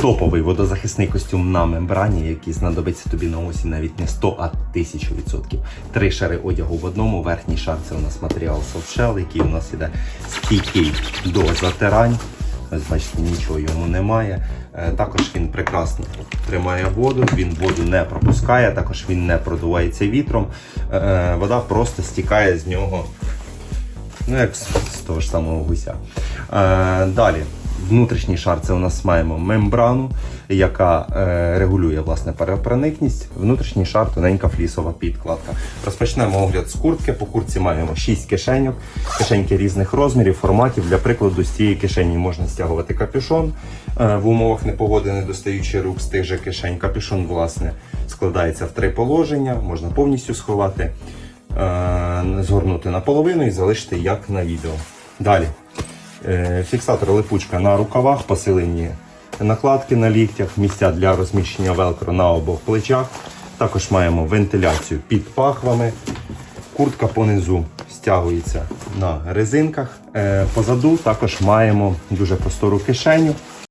Топовий водозахисний костюм на мембрані, який знадобиться тобі на осінь навіть не 100, а 1000 відсотків. Три шари одягу в одному. Верхній шар це у нас матеріал Soft який у нас іде стійкий до затирань. Ось бачите, нічого йому немає. Е, Також він прекрасно тримає воду, він воду не пропускає, також він не продувається вітром. Е, е, Вода просто стікає з нього Ну, як з, того ж самого гуся. Далі. Внутрішній шар це у нас маємо мембрану, яка е, регулює власне перепроникність. Внутрішній шар тоненька флісова підкладка. Розпочнемо огляд з куртки. По куртці маємо 6 кишеньок, кишеньки різних розмірів, форматів. Для прикладу, з цієї кишені можна стягувати капюшон е, в умовах непогоди, не достаючи рук з тих же кишень. Капюшон, власне, складається в три положення, можна повністю сховати е, згорнути наполовину і залишити як на відео. Далі. Е, Фіксатор липучка на рукавах, посилені накладки на ліктях, місця для розміщення велкро на обох плечах. Також маємо вентиляцію під пахвами. Куртка понизу стягується на резинках. Е, Позаду також маємо дуже простору кишеню.